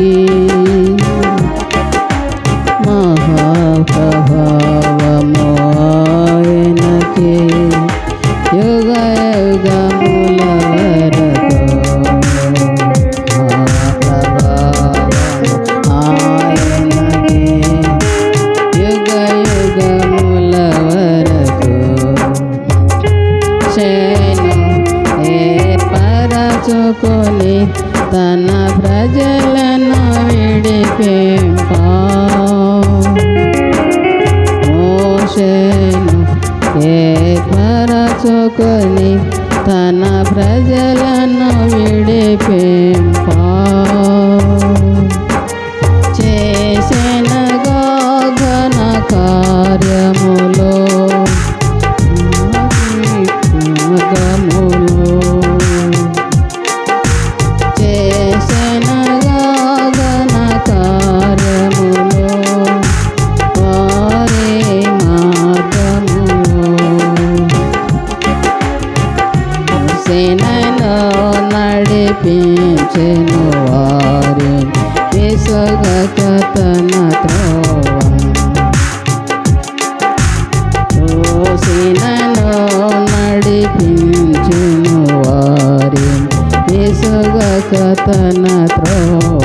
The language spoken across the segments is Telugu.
কে మోషేను ఏర్పరచుకొని తన ప్రజలను విడిపింప సేనలో నడిపించెను వారి విసుగక తన త్రోసినలో నడిపించెను వారి విసుగక తన త్రోవ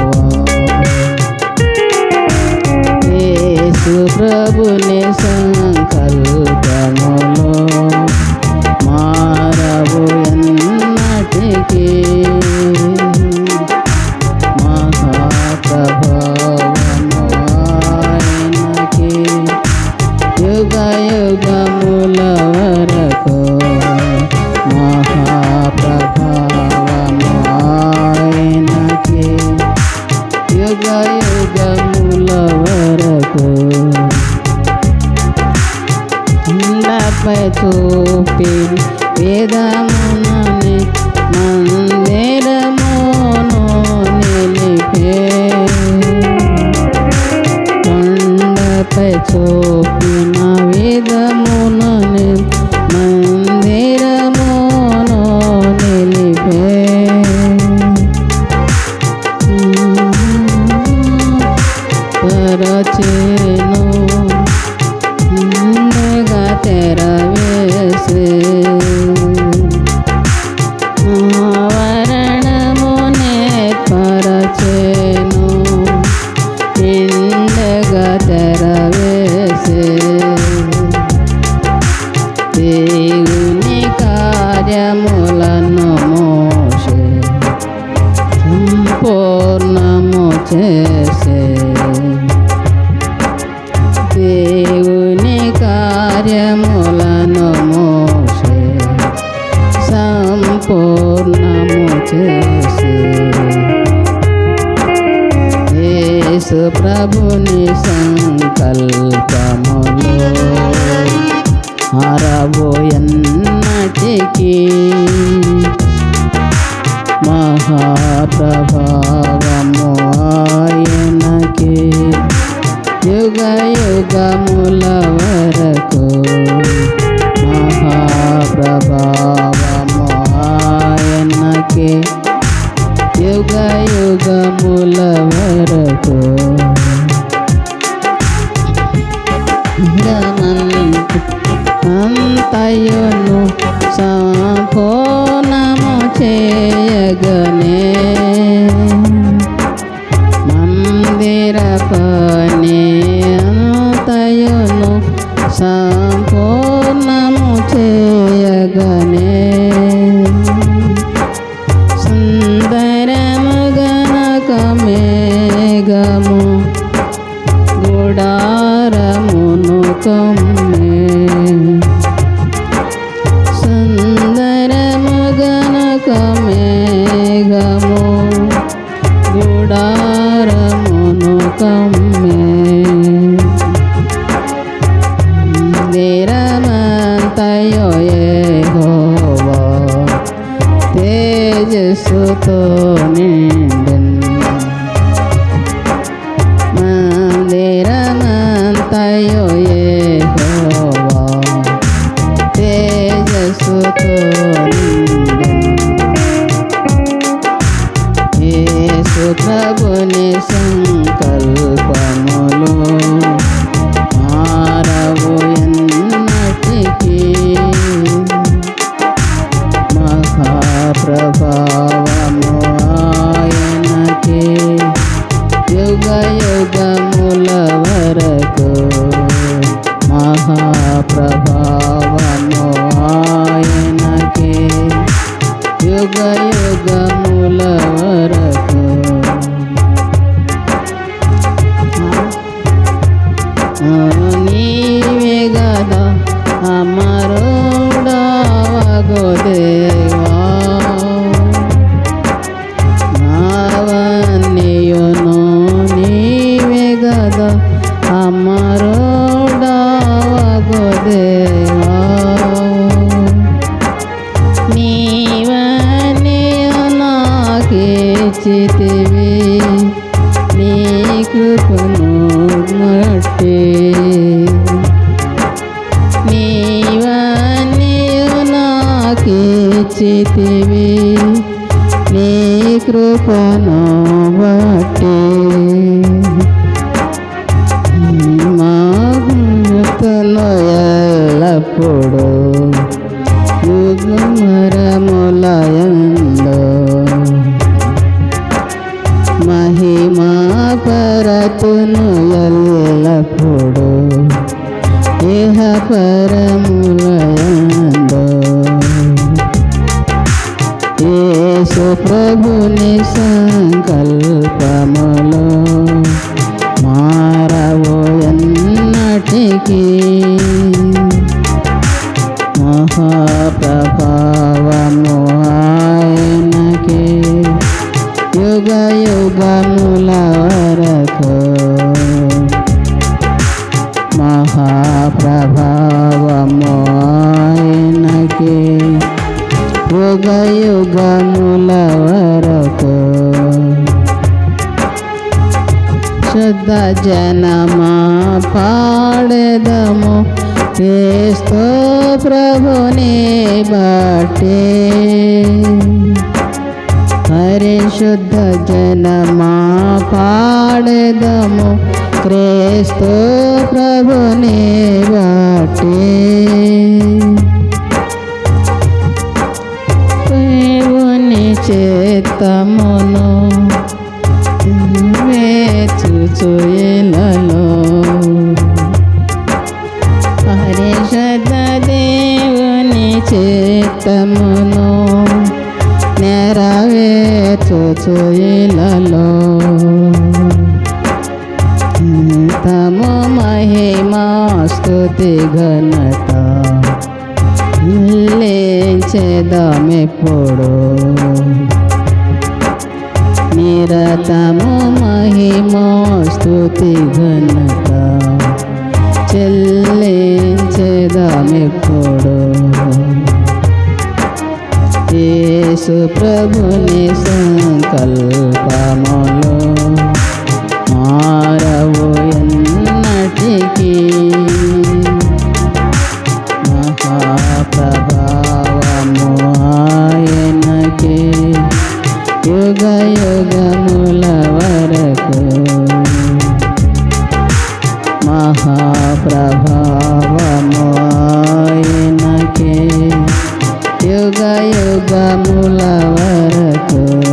యేసు ప్రభుని సంకల్పములో to be Thank you. యేసు ప్రభుని సంకల్పములు అరవు ఎన్నటికీ మహాప్రభావము ఆయనకి యుగ యుగముల వరకు ರಂಜನನ್ ಅಂತಯನು ಸಾಫೋ ನಮ ಚೇಯ ಗಣೇ తేజస్సుతో నిండెన్ మందిరమంతయో యెహోవా తేజస్సుతో నిండెన్ యేసు ప్రభుని సంకల్పములో నాకిచ్చితివి నీ కృపను బట్టి. జనమా పాడదము చేస్తో ప్రభుని బట్టి పరిశుద్ధ జనమా పాడదము క్రీస్తు ప్రభుని బట్టి దేవుని చేతము నెరవేర్చుచుయిలలో తము మహిమా స్తుతి ఘనత లేచెదమెప్పుడు నిరతము మహిమో స్తుతి ఘనత చెల్లించెదమెప్పుడు యేసు ప్రభుని సంకల్పములో మారవు ఎన్నటికి. మహాప్రభావము ఆయనకి యుగ యుగముల వరకు మహాప్రభావము ఆయనకే ಗಾಯೋ ಬಾ ಮುಲಾವರ ತೋ